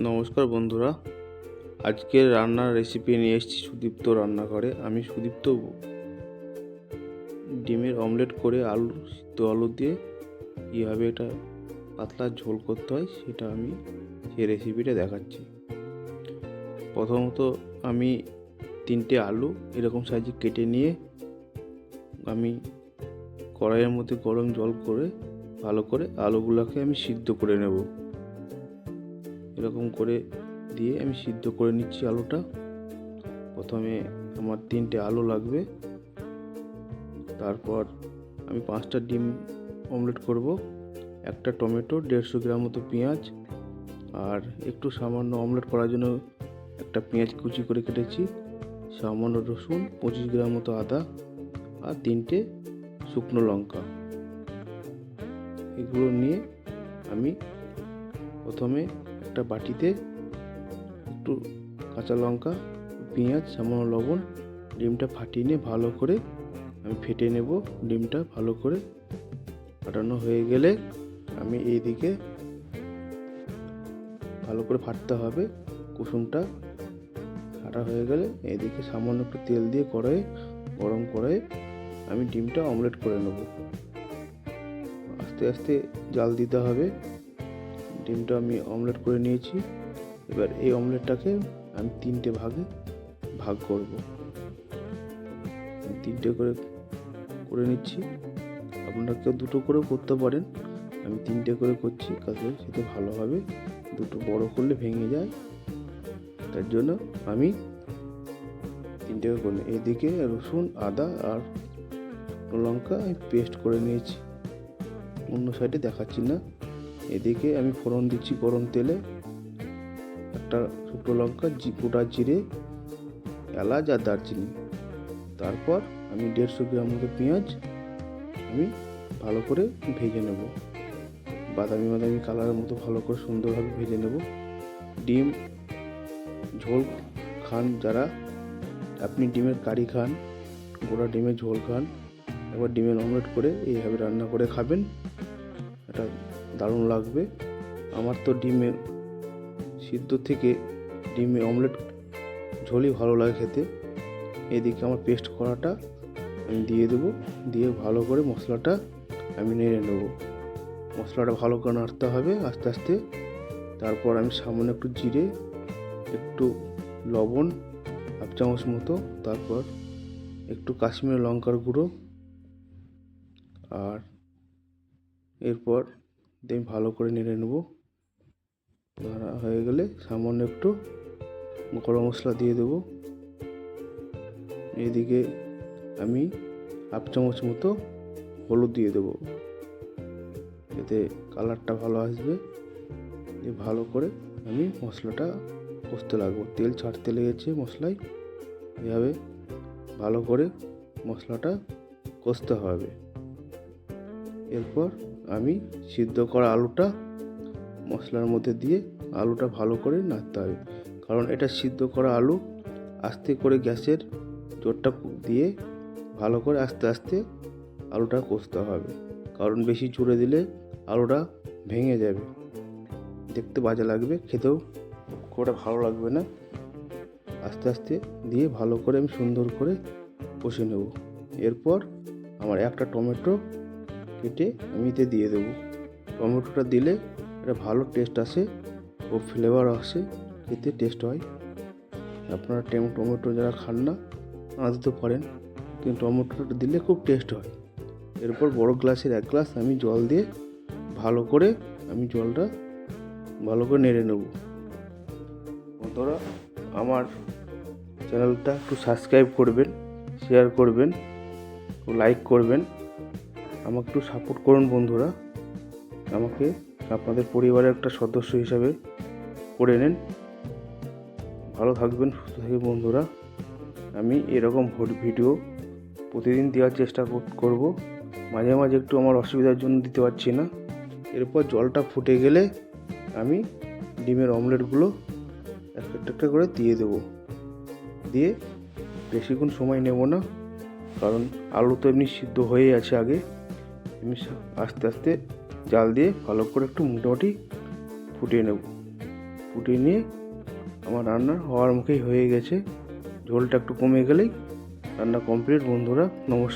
নমস্কার বন্ধুরা। আজকের রান্নার রেসিপি নিয়ে এসেছি সুদীপ্ত রান্নাঘরে। আমি সুদীপ্ত। ডিমের অমলেট করে আলু সিদ্ধ আলু দিয়ে কীভাবে এটা পাতলা ঝোল করতে হয় সেটা আমি সেই রেসিপিটা দেখাচ্ছি। প্রথমত আমি তিনটে আলু এরকম সাইজে কেটে নিয়ে আমি কড়াইয়ের মধ্যে গরম জল করে ভালো করে আলুগুলোকে আমি সিদ্ধ করে নেব। এরকম করে দিয়ে আমি সিদ্ধ করে নিচ্ছি আলুটা। প্রথমে আমার তিনটে আলু লাগবে। তারপর আমি পাঁচটা ডিম অমলেট করব। একটা টমেটো, দেড়শো গ্রাম মতো পেঁয়াজ আর একটু সামান্য অমলেট করার জন্য একটা পেঁয়াজ কুচি করে কেটেছি। সামান্য রসুন, পঁচিশ গ্রাম মতো আদা আর তিনটে শুকনো লঙ্কা। এগুলো নিয়ে আমি প্রথমে একটা বাটিতে একটু কাঁচা লঙ্কা, পেঁয়াজ, সামান্য লবণ, ডিমটা ফাটিয়ে নিয়ে ভালো করে আমি ফেটে নেব। ডিমটা ভালো করে ফাটানো হয়ে গেলে আমি এইদিকে ভালো করে ফাটতে হবে। কুসুমটা ফাটা হয়ে গেলে এদিকে সামান্য একটু তেল দিয়ে কড়াই গরম কড়াই আমি ডিমটা অমলেট করে নেব। আস্তে আস্তে জাল দিতে হবে। ডিমটা আমি অমলেট করে নিয়েছি। এবার এই অমলেটটাকে আমি তিনটে ভাগে ভাগ করব। তিনটে করে করে নিচ্ছি। আপনারা কেউ দুটো করেও করতে পারেন। আমি তিনটে করে করছি কাজে সেটা ভালো হবে। দুটো বড় করলে ভেঙে যায়। তার জন্য আমি তিনটে করে করলাম। এদিকে রসুন, আদা আর লঙ্কা আমি পেস্ট করে নিয়েছি। অন্য সাইডে দেখাচ্ছি না। এদিকে আমি ফোড়ন দিচ্ছি গরম তেলে। একটা শুকনো লঙ্কা গোটা জিরে, এলাচ আর দারচিনি। তারপর আমি দেড়শো গ্রাম মতো পেঁয়াজ আমি ভালো করে ভেজে নেব। বাদামি বাদামি কালারের মতো ভালো করে সুন্দরভাবে ভেজে নেব। ডিম, ঝোল খান যারা, আপনি ডিমের কারি খান, গোটা ডিমের ঝোল খান, একবার ডিমের অমলেট করে এইভাবে রান্না করে খাবেন। এটা দারুণ লাগবে। আমার তো ডিমের সিদ্ধ থেকে ডিমে অমলেট ঝোলই ভালো লাগে খেতে। এদিকে আমার পেস্ট করাটা আমি দিয়ে দেবো। দিয়ে ভালো করে মশলাটা আমি নেড়ে নেব। মশলাটা ভালো করে নাড়তে হবে আস্তে আস্তে। তারপর আমি সামান্য একটু জিরে, একটু লবণ, হাফ চামচ মতো, তারপর একটু কাশ্মীরি লঙ্কার গুঁড়ো। আর এরপর দিয়ে ভালো করে নেড়ে নেব। নাড়া হয়ে গেলে সামান্য একটু গরম মশলা দিয়ে দেবো। এদিকে আমি হাফ চামচ মতো হলুদ দিয়ে দেবো। এতে কালারটা ভালো আসবে। দিয়ে ভালো করে আমি মশলাটা কষতে লাগবো। তেল ছাড়তে লেগেছে মশলায়। এভাবে ভালো করে মশলাটা কষতে হবে। এরপর আমি সিদ্ধ করা আলুটা মশলার মধ্যে দিয়ে আলুটা ভালো করে নাড়তে হবে। কারণ এটা সিদ্ধ করা আলু আস্তে করে গ্যাসের জোরটা দিয়ে ভালো করে আস্তে আস্তে আলুটা কষতে হবে। কারণ বেশি জুড়ে দিলে আলুটা ভেঙে যাবে। দেখতে বাজে লাগবে, খেতেও খুব একটা ভালো লাগবে না। আস্তে আস্তে দিয়ে ভালো করে আমি সুন্দর করে কষে নেব। এরপর আমার একটা টমেটো কেটে আমি এতে দিয়ে দেবো। টমেটোটা দিলে এটা ভালো টেস্ট আসে ও ফ্লেভার আসে, খেতে টেস্ট হয়। আপনারা টমেটো যারা খান না না দিতে পারেন, কিন্তু টমেটোটা দিলে খুব টেস্ট হয়। এরপর বড় গ্লাসের এক গ্লাস আমি জল দিয়ে ভালো করে আমি জলটা ভালো করে নেড়ে নেব। বন্ধুরা, আমার চ্যানেলটা একটু সাবস্ক্রাইব করবেন শেয়ার করবেন ও লাইক করবেন। আমাকে একটু সাপোর্ট করুন বন্ধুরা। আমাকে আপনাদের পরিবারের একটা সদস্য হিসাবে করে নেন। ভালো থাকবেন, সুস্থ থাকবেন বন্ধুরা। আমি এরকম ভিডিও প্রতিদিন দেওয়ার চেষ্টা করব। মাঝে মাঝে একটু আমার অসুবিধার জন্য দিতে পারছি না। এরপর জলটা ফুটে গেলে আমি ডিমের অমলেটগুলো একটা একটা করে দিয়ে দেবো। দিয়ে বেশিক্ষণ সময় নেব না, কারণ আলু তো এমনি সিদ্ধ হয়ে আছে আগে। আমি আস্তে আস্তে জাল দিয়ে ভালো করে একটু মোটামুটি ফুটিয়ে নেব। ফুটিয়ে নিয়ে আমার রান্না হওয়ার মুখেই হয়ে গেছে। ঝোলটা একটু কমে গেলেই রান্না কমপ্লিট বন্ধুরা, নমস্কার।